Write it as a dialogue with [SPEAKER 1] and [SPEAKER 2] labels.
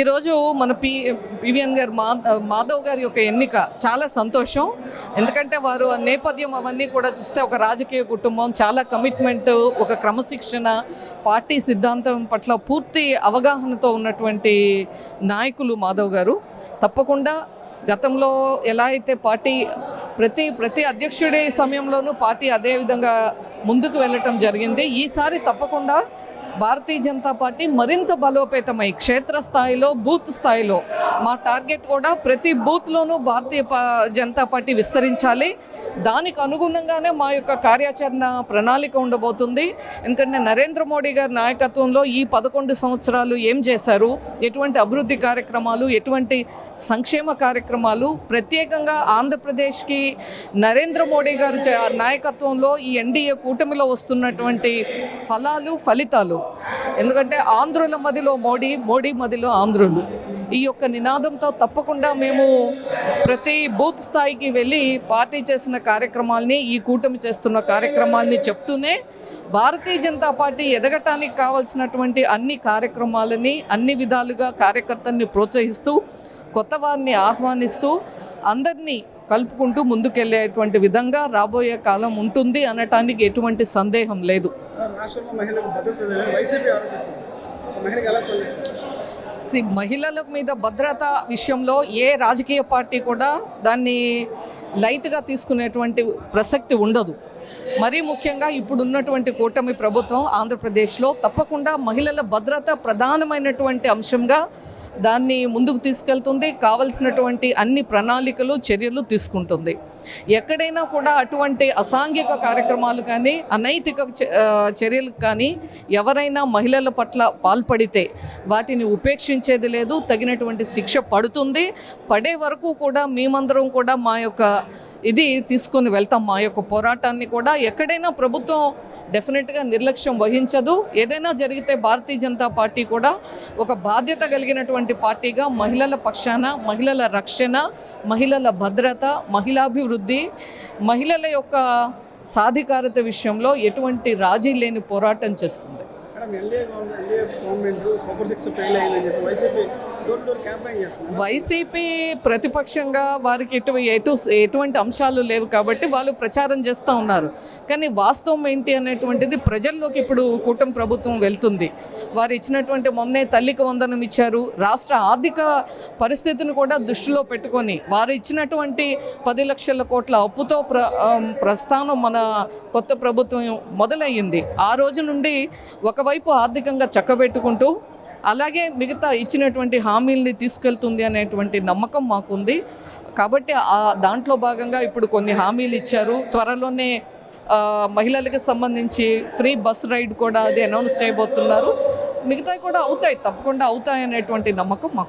[SPEAKER 1] ఈరోజు మన P PVN గారు మా మాధవ్ గారి యొక్క ఎన్నిక చాలా సంతోషం. ఎందుకంటే వారు ఆ నేపథ్యం అవన్నీ కూడా చూస్తే ఒక రాజకీయ కుటుంబం చాలా కమిట్మెంట్ ఒక క్రమశిక్షణ పార్టీ సిద్ధాంతం పట్ల పూర్తి అవగాహనతో ఉన్నటువంటి నాయకులు మాధవ్ గారు. తప్పకుండా గతంలో ఎలా అయితే పార్టీ ప్రతి ప్రతి అధ్యక్షుడి సమయంలోనూ పార్టీ అదే విధంగా ముందుకు వెళ్ళటం జరిగింది. ఈసారి తప్పకుండా భారతీయ జనతా పార్టీ మరింత బలోపేతమై క్షేత్రస్థాయిలో బూత్ స్థాయిలో మా టార్గెట్ కూడా ప్రతి బూత్లోనూ భారతీయ జనతా పార్టీ విస్తరించాలి. దానికి అనుగుణంగానే మా యొక్క కార్యాచరణ ప్రణాళిక ఉండబోతుంది. ఎందుకంటే నరేంద్ర మోడీ గారి నాయకత్వంలో ఈ పదకొండు సంవత్సరాలు ఏం చేశారు? ఎటువంటి అభివృద్ధి కార్యక్రమాలు ఎటువంటి సంక్షేమ కార్యక్రమాలు? ప్రత్యేకంగా ఆంధ్రప్రదేశ్కి నరేంద్ర మోడీ గారు నాయకత్వంలో ఈ ఎన్డీఏ కూటమిలో వస్తున్నటువంటి ఫలాలు ఫలితాలు. ఎందుకంటే ఆంధ్రుల మదిలో మోడీ మోడీ మదిలో ఆంధ్రులు. ఈ యొక్క నినాదంతో తప్పకుండా మేము ప్రతి బూత్ స్థాయికి వెళ్ళి పార్టీ చేసిన కార్యక్రమాల్ని ఈ కూటమి చేస్తున్న కార్యక్రమాల్ని చెప్తూనే భారతీయ జనతా పార్టీ ఎదగటానికి కావాల్సినటువంటి అన్ని కార్యక్రమాలని అన్ని విధాలుగా కార్యకర్తల్ని ప్రోత్సహిస్తూ కొత్త వారిని ఆహ్వానిస్తూ అందరినీ కలుపుకుంటూ ముందుకెళ్ళేటువంటి విధంగా రాబోయే కాలం ఉంటుంది అనటానికి ఎటువంటి సందేహం లేదు.
[SPEAKER 2] రాష్ట్రంలో మహిళలకు భద్రత వైసీపీ ఆరోపిస్తుంది. మహిళకు ఎలా
[SPEAKER 1] స్పందిస్తుంది మహిళల మీద భద్రత విషయంలో ఏ రాజకీయ పార్టీ కూడా దాన్ని లైట్గా తీసుకునేటువంటి ప్రసక్తి ఉండదు. మరీ ముఖ్యంగా ఇప్పుడున్నటువంటి కూటమి ప్రభుత్వం ఆంధ్రప్రదేశ్లో తప్పకుండా మహిళల భద్రత ప్రధానమైనటువంటి అంశంగా దాన్ని ముందుకు తీసుకెళ్తుంది. కావలసినటువంటి అన్ని ప్రణాళికలు చర్యలు తీసుకుంటుంది. ఎక్కడైనా కూడా అటువంటి అసాంఘిక కార్యక్రమాలు కానీ అనైతిక చ- చర్యలు కానీ ఎవరైనా మహిళల పట్ల పాల్పడితే వాటిని ఉపేక్షించేది లేదు. తగినటువంటి శిక్ష పడుతుంది. పడే వరకు కూడా మేమందరం కూడా మా యొక్క ఇది తీసుకొని వెళ్తాం మా యొక్క పోరాటాన్ని కూడా. ఎక్కడైనా ప్రభుత్వం డెఫినెట్గా నిర్లక్ష్యం వహించదు. ఏదైనా జరిగితే భారతీయ జనతా పార్టీ కూడా ఒక బాధ్యత కలిగినటువంటి పార్టీగా మహిళల పక్షాన మహిళల రక్షణ మహిళల భద్రత మహిళాభివృద్ధి మహిళల యొక్క సాధికారత విషయంలో ఎటువంటి రాజీ లేని పోరాటం చేస్తుంది.
[SPEAKER 2] వైసీపీ
[SPEAKER 1] ప్రతిపక్షంగా వారికి ఎటు ఎటు ఎటువంటి అంశాలు లేవు కాబట్టి వాళ్ళు ప్రచారం చేస్తూ ఉన్నారు. కానీ వాస్తవం ఏంటి అనేటువంటిది ప్రజల్లోకి ఇప్పుడు కూటమి ప్రభుత్వం వెళ్తుంది. వారు ఇచ్చినటువంటి మొన్నే తల్లికి వందనం ఇచ్చారు. రాష్ట్ర ఆర్థిక పరిస్థితిని కూడా దృష్టిలో పెట్టుకొని వారు ఇచ్చినటువంటి పది లక్షల కోట్ల అప్పుతో ప్ర ప్రస్థానం మన కొత్త ప్రభుత్వం మొదలయ్యింది. ఆ రోజు నుండి ఒకవైపు ఆర్థికంగా చక్కబెట్టుకుంటూ అలాగే మిగతా ఇచ్చినటువంటి హామీల్ని తీసుకెళ్తుంది అనేటువంటి నమ్మకం మాకుంది. కాబట్టి ఆ దాంట్లో భాగంగా ఇప్పుడు కొన్ని హామీలు ఇచ్చారు. త్వరలోనే మహిళలకు సంబంధించి ఫ్రీ బస్ రైడ్ కూడా అది అనౌన్స్ చేయబోతున్నారు. మిగతా కూడా అవుతాయి తప్పకుండా అవుతాయి అనేటువంటి నమ్మకం మాకు